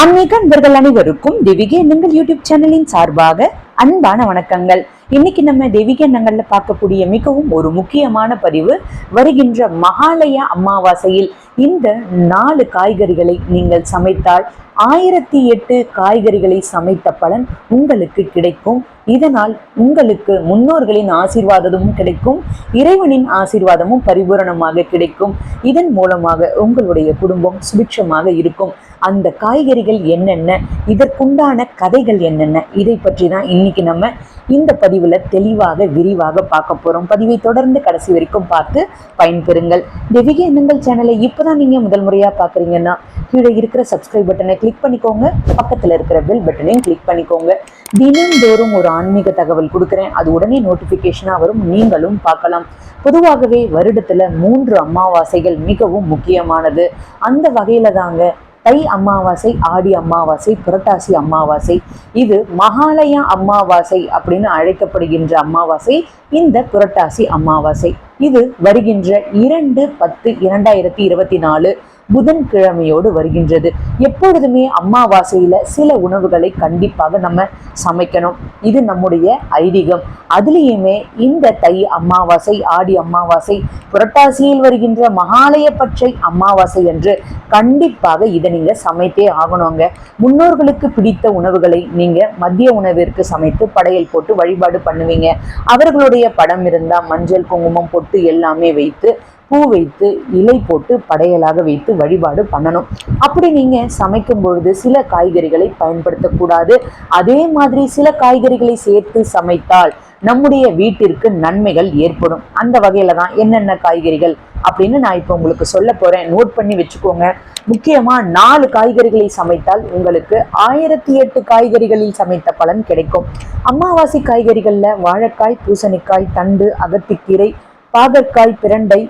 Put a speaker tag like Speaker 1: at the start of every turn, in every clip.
Speaker 1: ஆன்மீக அன்பர்கள் அனைவருக்கும் தேவிக எண்ணங்கள் யூடியூப் சேனலின் சார்பாக அன்பான வணக்கங்கள். இன்னைக்கு நம்ம தேவிக எண்ணங்கள்ல பார்க்கக்கூடிய மிகவும் ஒரு முக்கியமான பதிவு வருகின்ற மகாலய அமாவாசையில் இந்த நாலு காய்கறிகளை நீங்கள் சமைத்தால் ஆயிரத்தி எட்டு காய்கறிகளை சமைத்த பலன் உங்களுக்கு கிடைக்கும். இதனால் உங்களுக்கு முன்னோர்களின் ஆசீர்வாதமும் கிடைக்கும் இறைவனின் ஆசீர்வாதமும் பரிபூரணமாக கிடைக்கும். இதன் மூலமாக உங்களுடைய குடும்பம் சுபிட்சமாக இருக்கும். அந்த காய்கறிகள் என்னென்ன இதற்குண்டான கதைகள் என்னென்ன இதை பற்றி தான் இன்னைக்கு நம்ம இந்த பதிவில் தெளிவாக விரிவாக பார்க்க போகிறோம் பதிவை தொடர்ந்து கடைசி வரைக்கும் பார்த்து பயன்பெறுங்கள். தெய்வீக எண்ணங்கள் சேனலை இப்போதான் நீங்கள் முதல் முறையாக பார்க்குறீங்கன்னா கீழே இருக்கிற சப்ஸ்கிரைப் பட்டனை கிளிக் பண்ணிக்கோங்க. பக்கத்தில் இருக்கிற பெல் பட்டனையும் கிளிக் பண்ணிக்கோங்க. தினந்தோறும் ஒரு ஆன்மீக தகவல் கொடுக்குறேன். அது உடனே நோட்டிஃபிகேஷனாக வரும். நீங்களும் பார்க்கலாம். பொதுவாகவே வருடத்துல மூன்று அமாவாசைகள் மிகவும் முக்கியமானது. அந்த வகையில தாங்க தை அமாவாசை ஆடி அமாவாசை புரட்டாசி அமாவாசை. இது மகாலய அமாவாசை அப்படின்னு அழைக்கப்படுகின்ற அமாவாசை இந்த புரட்டாசி அமாவாசை. இது வருகின்ற இரண்டு பத்து இரண்டாயிரத்தி இருபத்தி நாலு. புதன்கிழமையோடு வருகின்றது. எப்பொழுதுமே அம்மாவாசையில சில உணவுகளை கண்டிப்பாக நம்ம சமைக்கணும். இது நம்முடைய ஐதீகம். அதுலேயுமே இந்த தை அமாவாசை ஆடி அமாவாசை புரட்டாசியில் வருகின்ற மகாலய பற்றை அமாவாசை என்று கண்டிப்பாக இதை நீங்க சமைத்தே ஆகணுங்க. முன்னோர்களுக்கு பிடித்த உணவுகளை நீங்க மதிய உணவிற்கு சமைத்து படையல் போட்டு வழிபாடு பண்ணுவீங்க. அவர்களுடைய படம் இருந்தா மஞ்சள் குங்குமம் பொட்டு எல்லாமே வைத்து பூ வைத்து இலை போட்டு படையலாக வைத்து வழிபாடு பண்ணணும். அப்படி நீங்கள் சமைக்கும் பொழுது சில காய்கறிகளை பயன்படுத்தக்கூடாது. அதே மாதிரி சில காய்கறிகளை சேர்த்து சமைத்தால் நம்முடைய வீட்டிற்கு நன்மைகள் ஏற்படும். அந்த வகையில தான் என்னென்ன காய்கறிகள் அப்படின்னு நான் இப்போ உங்களுக்கு சொல்ல போறேன். நோட் பண்ணி வச்சுக்கோங்க. முக்கியமா நாலு காய்கறிகளை சமைத்தால் உங்களுக்கு ஆயிரத்தி எட்டு காய்கறிகளில் சமைத்த பலன் கிடைக்கும். அமாவாசை காய்கறிகள்ல வாழைக்காய் பூசணிக்காய் தண்டு அகத்திக்கீரை பாகற்காய் பிரண்டை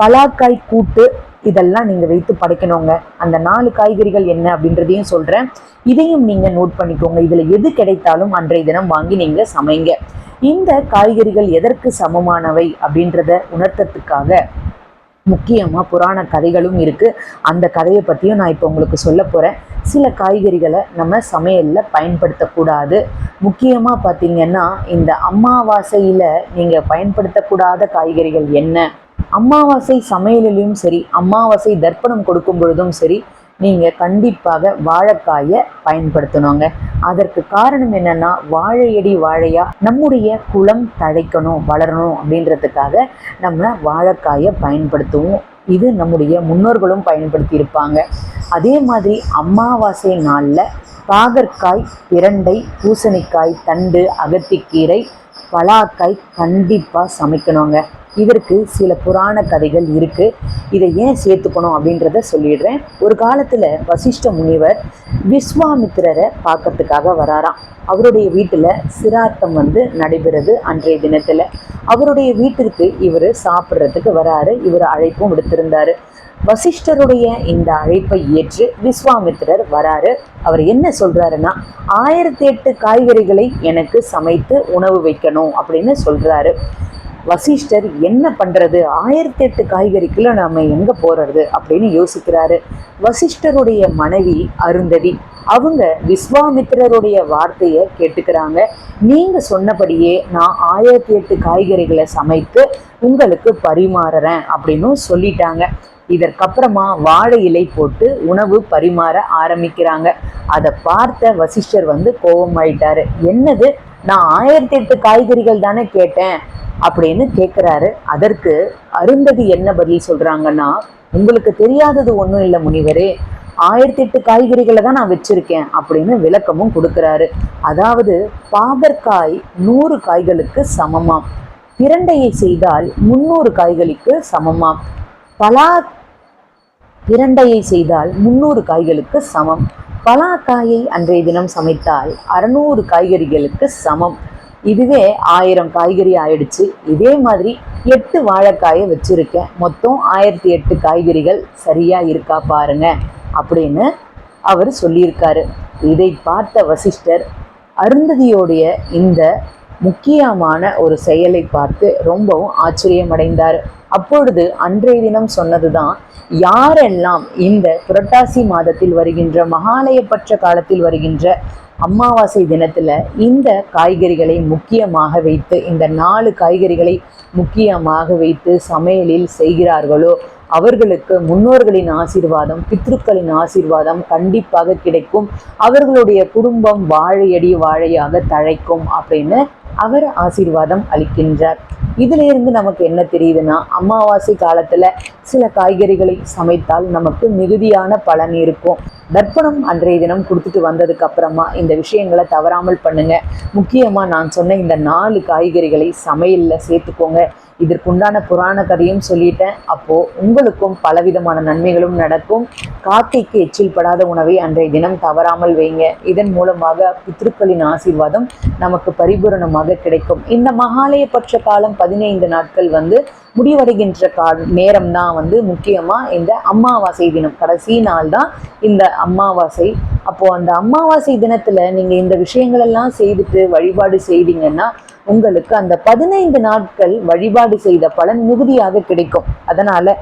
Speaker 1: பலாக்காய் கூட்டு இதெல்லாம் நீங்கள் வைத்து படைக்கணுங்க. அந்த நாலு காய்கறிகள் என்ன அப்படின்றதையும் சொல்கிறேன் இதையும் நீங்கள் நோட் பண்ணிக்கோங்க. இதில் எது கிடைத்தாலும் அன்றைய தினம் வாங்கி நீங்கள் சமைங்க. இந்த காய்கறிகள் எதற்கு சமமானவை அப்படின்றத உணர்த்தத்துக்காக முக்கியமாக புராண கதைகளும் இருக்குது அந்த கதையை பற்றியும் நான் இப்போ உங்களுக்கு சொல்ல போகிறேன் சில காய்கறிகளை நம்ம சமையலில் பயன்படுத்தக்கூடாது. முக்கியமாக பார்த்தீங்கன்னா இந்த அமாவாசையில் நீங்கள் பயன்படுத்தக்கூடாத காய்கறிகள் என்ன? அமாவாசை சமையலிலும் சரி அமாவாசை தர்ப்பணம் கொடுக்கும் பொழுதும் சரி நீங்கள் கண்டிப்பாக வாழைக்காயை பயன்படுத்தணுங்க. அதற்கு காரணம் என்னன்னா வாழையடி வாழையா நம்முடைய குளம் தழைக்கணும் வளரணும் அப்படின்றதுக்காக நம்ம வாழைக்காயை பயன்படுத்துவோம். இது நம்முடைய முன்னோர்களும் பயன்படுத்தி இருப்பாங்க அதே மாதிரி அமாவாசை நாளில் பாகற்காய் பிரண்டை பூசணிக்காய் தண்டு அகத்திக்கீரை பலாக்காய் கண்டிப்பாக சமைக்கணுங்க. இதற்கு சில புராண கதைகள் இருக்குது இதை ஏன் சேர்த்துக்கணும் அப்படின்றத சொல்லிடுறேன். ஒரு காலத்தில் வசிஷ்ட முனிவர் விஸ்வாமித்திரரை பார்க்கறதுக்காக வராராம். அவருடைய வீட்டில் சிரார்த்தம் வந்து நடைபெறுது அன்றைய தினத்தில். அவருடைய வீட்டிற்கு இவர் சாப்பிட்றதுக்கு வராரு. இவர் அழைப்பும் விடுத்திருந்தாரு. வசிஷ்டருடைய இந்த அழைப்பை ஏற்று விஸ்வாமித்திரர் வராரு. அவர் என்ன சொல்றாருன்னா ஆயிரத்தி எட்டு காய்கறிகளை எனக்கு சமைத்து உணவு வைக்கணும் அப்படின்னு சொல்றாரு. வசிஷ்டர் என்ன பண்றது? ஆயிரத்தி எட்டு காய்கறிக்குள்ள நாம எங்க போறது? அப்படின்னு யோசிக்கிறாரு. வசிஷ்டருடைய மனைவி அருந்ததி அவங்க விஸ்வாமித்திரருடைய வார்த்தையை கேட்டுக்கிறாங்க. நீங்க சொன்னபடியே நான் ஆயிரத்தி எட்டு காய்கறிகளை சமைத்து உங்களுக்கு பரிமாறுறேன் அப்படின்னு சொல்லிட்டாங்க. இதற்கப்புறமா வாழை இலை போட்டு உணவு பரிமாற ஆரம்பிக்கிறாங்க. அதை பார்த்த வசிஷ்டர் வந்து கோபமாயிட்டாரு. என்னது? நான் ஆயிரத்தி எட்டு காய்கறிகள் தானே கேட்டேன்? அப்படின்னு கேட்குறாரு அதற்கு அருந்ததி என்ன பதில் சொல்றாங்கன்னா உங்களுக்கு தெரியாதது ஒன்றும் இல்லை முனிவரே. ஆயிரத்தி எட்டு காய்கறிகளை தான் நான் வச்சிருக்கேன் அப்படின்னு விளக்கமும் கொடுக்குறாரு. அதாவது பாகற்காய் நூறு காய்களுக்கு சமமாம். பிரண்டையை செய்தால் முந்நூறு காய்களுக்கு சமமாம். பலா இரண்டையை செய்தால் முந்நூறு காய்களுக்கு சமம். பலாக்காயை அன்றைய தினம் சமைத்தால் அறுநூறு காய்கறிகளுக்கு சமம். இதுவே ஆயிரம் காய்கறி ஆயிடுச்சு. இதே மாதிரி எட்டு வாழைக்காயை வச்சுருக்கேன். மொத்தம் ஆயிரத்தி எட்டு காய்கறிகள் சரியாக இருக்கா பாருங்க அப்படின்னு அவர் சொல்லியிருக்காரு. இதை பார்த்த வசிஷ்டர் அருந்ததியோடைய இந்த முக்கியமான ஒரு செயலை பார்த்து ரொம்பவும் ஆச்சரியமடைந்தார். அப்பொழுது அன்றைய தினம் சொன்னதுதான் யாரெல்லாம் இந்த புரட்டாசி மாதத்தில் வருகின்ற மகாலயப்பற்ற காலத்தில் வருகின்ற அமாவாசை தினத்துல இந்த காய்கறிகளை முக்கியமாக வைத்து இந்த நாலு காய்கறிகளை முக்கியமாக வைத்து சமையலில் செய்கிறார்களோ அவர்களுக்கு முன்னோர்களின் ஆசீர்வாதம் பித்ருக்களின் ஆசீர்வாதம் கண்டிப்பாக கிடைக்கும். அவர்களுடைய குடும்பம் வாழையடி வாழையாக தழைக்கும் அப்படின்னு அவர் ஆசீர்வாதம் அளிக்கின்றார். இதிலிருந்து நமக்கு என்ன தெரியுதுன்னா அமாவாசை காலத்துல சில காய்கறிகளை சமைத்தால் நமக்கு மிகுதியான பலன் இருக்கும். தர்ப்பணம் அன்றைய தினம் கொடுத்துட்டு வந்ததுக்கு அப்புறமா இந்த விஷயங்களை தவறாமல் பண்ணுங்க. முக்கியமா நான் சொன்ன இந்த நாலு காய்கறிகளை சமையல்ல சேர்த்துக்கோங்க. இதற்குண்டான புராண கதையும் சொல்லிட்டேன். அப்போ உங்களுக்கும் பலவிதமான நன்மைகளும் நடக்கும். காக்கைக்கு எச்சில் படாத உணவை அன்றைய தினம் தவறாமல் வைங்க. இதன் மூலமாக பித்ருக்களின் ஆசீர்வாதம் நமக்கு பரிபூரணமாக கிடைக்கும். இந்த மகாலயப்பட்ச காலம் பதினைந்து நாட்கள் வந்து முடிவடைகின்ற கா நேரம் தான் வந்து முக்கியமா இந்த அமாவாசை தினம். கடைசி நாள் தான் இந்த அமாவாசை அப்போ அந்த அமாவாசை தினத்துல நீங்க இந்த விஷயங்கள் எல்லாம் செய்துட்டு வழிபாடு செய்தீங்கன்னா உங்களுக்கு அந்த பதினைந்து நாட்கள் வழிபாடு செய்த பலன் மிகுதியாக கிடைக்கும். அதனால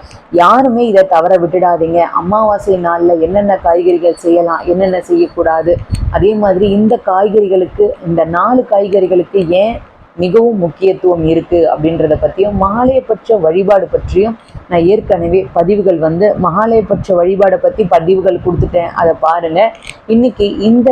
Speaker 1: யாருமே இதை தவற விட்டுடாதீங்க. அமாவாசை நாளில் என்னென்ன காய்கறிகள் செய்யலாம் என்னென்ன செய்யக்கூடாது அதே மாதிரி இந்த காய்கறிகளுக்கு இந்த நாலு காய்கறிகளுக்கு ஏன் மிகவும் முக்கியத்துவம் இருக்கு அப்படின்றத பற்றியும் மகாலயபட்ச வழிபாடு பற்றியும் நான் ஏற்கனவே பதிவுகள் வந்து மகாலயபட்ச வழிபாடை பற்றி பதிவுகள் கொடுத்துட்டேன். அதை பாருங்கள் இன்னைக்கு இந்த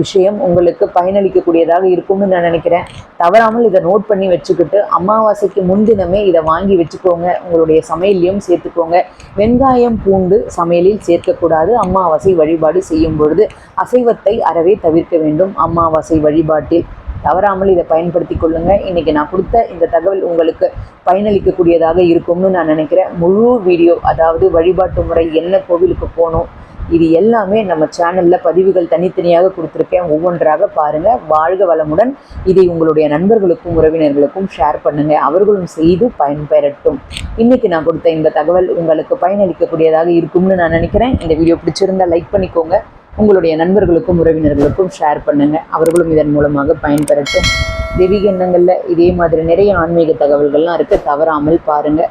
Speaker 1: விஷயம் உங்களுக்கு பயனளிக்கக்கூடியதாக இருக்கும்னு நான் நினைக்கிறேன். தவறாமல் இதை நோட் பண்ணி வச்சுக்கிட்டு அமாவாசைக்கு முன்தினமே இதை வாங்கி வச்சுக்கோங்க. உங்களுடைய சமையல்லையும் சேர்த்துக்கோங்க. வெங்காயம் பூண்டு சமையலில் சேர்க்கக்கூடாது. அமாவாசை வழிபாடு செய்யும் பொழுது அசைவத்தை அறவே தவிர்க்க வேண்டும். அமாவாசை வழிபாட்டில் தவறாமல் இதை பயன்படுத்தி கொள்ளுங்க. இன்னைக்கு நான் கொடுத்த இந்த தகவல் உங்களுக்கு பயனளிக்கக்கூடியதாக இருக்கும்னு நான் நினைக்கிறேன். முழு வீடியோ அதாவது வழிபாட்டு முறை என்ன கோவிலுக்கு போகணும் இது எல்லாமே நம்ம சேனலில் பதிவுகள் தனித்தனியாக கொடுத்துருக்கேன். ஒவ்வொன்றாக பாருங்கள் வாழ்க வளமுடன். இதை உங்களுடைய நண்பர்களுக்கும் உறவினர்களுக்கும் ஷேர் பண்ணுங்கள் அவர்களும் செய்து பயன்பெறட்டும். இன்றைக்கி நான் கொடுத்த இந்த தகவல் உங்களுக்கு பயனளிக்கக்கூடியதாக இருக்கும்னு நான் நினைக்கிறேன். இந்த வீடியோ பிடிச்சிருந்தா லைக் பண்ணிக்கோங்க. உங்களுடைய நண்பர்களுக்கும் உறவினர்களுக்கும் ஷேர் பண்ணுங்கள் அவர்களும் இதன் மூலமாக பயன்பெறட்டும். தெய்வீக எண்ணங்களில் இதே மாதிரி நிறைய ஆன்மீக தகவல்கள்லாம் இருக்குது தவறாமல் பாருங்கள்